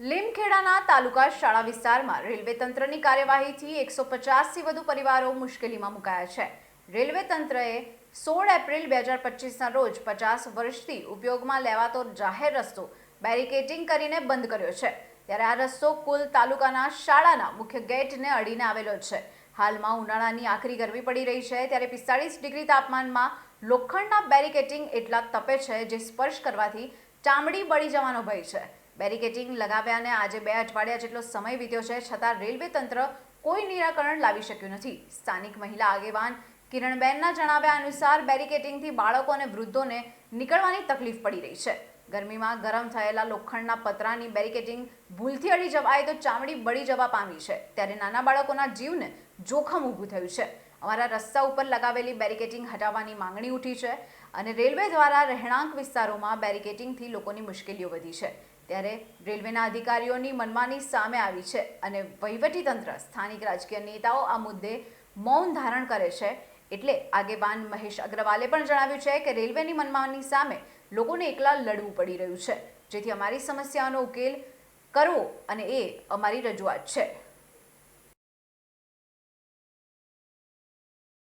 લીમખેડાના તાલુકા શાળા વિસ્તારમાં રેલવે તંત્રની કાર્યવાહીથી એકસો પચાસથી વધુ પરિવારો મુશ્કેલીમાં મુકાયા છે. રેલવે તંત્રએ સોળ એપ્રિલ બે હજાર પચીસના રોજ પચાસ વર્ષથી ઉપયોગમાં લેવાતો જાહેર રસ્તો બેરિકેટિંગ કરીને બંધ કર્યો છે. ત્યારે આ રસ્તો કુલ તાલુકાના શાળાના મુખ્ય ગેટને અડીને આવેલો છે. હાલમાં ઉનાળાની આખરી ગરમી પડી રહી છે ત્યારે પિસ્તાળીસ ડિગ્રી તાપમાનમાં લોખંડના બેરિકેટિંગ એટલા તપે છે જે સ્પર્શ કરવાથી ચામડી બળી જવાનો ભય છે. બેરિકેટિંગ લગાવ્યાને આજે બે અઠવાડિયા જેટલો સમય વીત્યો છે, છતાં રેલવે તંત્ર કોઈ નિરાકરણ લાવી શક્યું નથી. સ્થાનિક મહિલા આગેવાન કિરણબેનના જણાવ્યા અનુસાર બેરિકેટિંગથી બાળકો અને વૃદ્ધોને નીકળવાની તકલીફ પડી રહી છે. ગરમીમાં ગરમ થયેલા લોખંડના પતરાની બેરિકેટિંગ ભૂલથી અડી જવાય તો ચામડી બળી જવા પામી છે. ત્યારે નાના બાળકોના જીવને જોખમ ઊભું થયું છે. અમારા રસ્તા ઉપર લગાવેલી બેરિકેટિંગ હટાવવાની માંગણી ઉઠી છે અને રેલવે દ્વારા રહેણાંક વિસ્તારોમાં બેરિકેટિંગથી લોકોની મુશ્કેલીઓ વધી છે. ત્યારે રેલવેના અધિકારીઓની મનમાની સામે આવી છે અને વહીવટીતંત્ર, સ્થાનિક રાજકીય નેતાઓ આ મુદ્દે મૌન ધારણ કરે છે. એટલે આગેવાન મહેશ અગ્રવાલે પણ જણાવ્યું છે કે રેલવેની મનમાની સામે લોકોને એકલા લડવું પડી રહ્યું છે. જેથી અમારી સમસ્યાનો ઉકેલ કરવો અને એ અમારી રજૂઆત છે.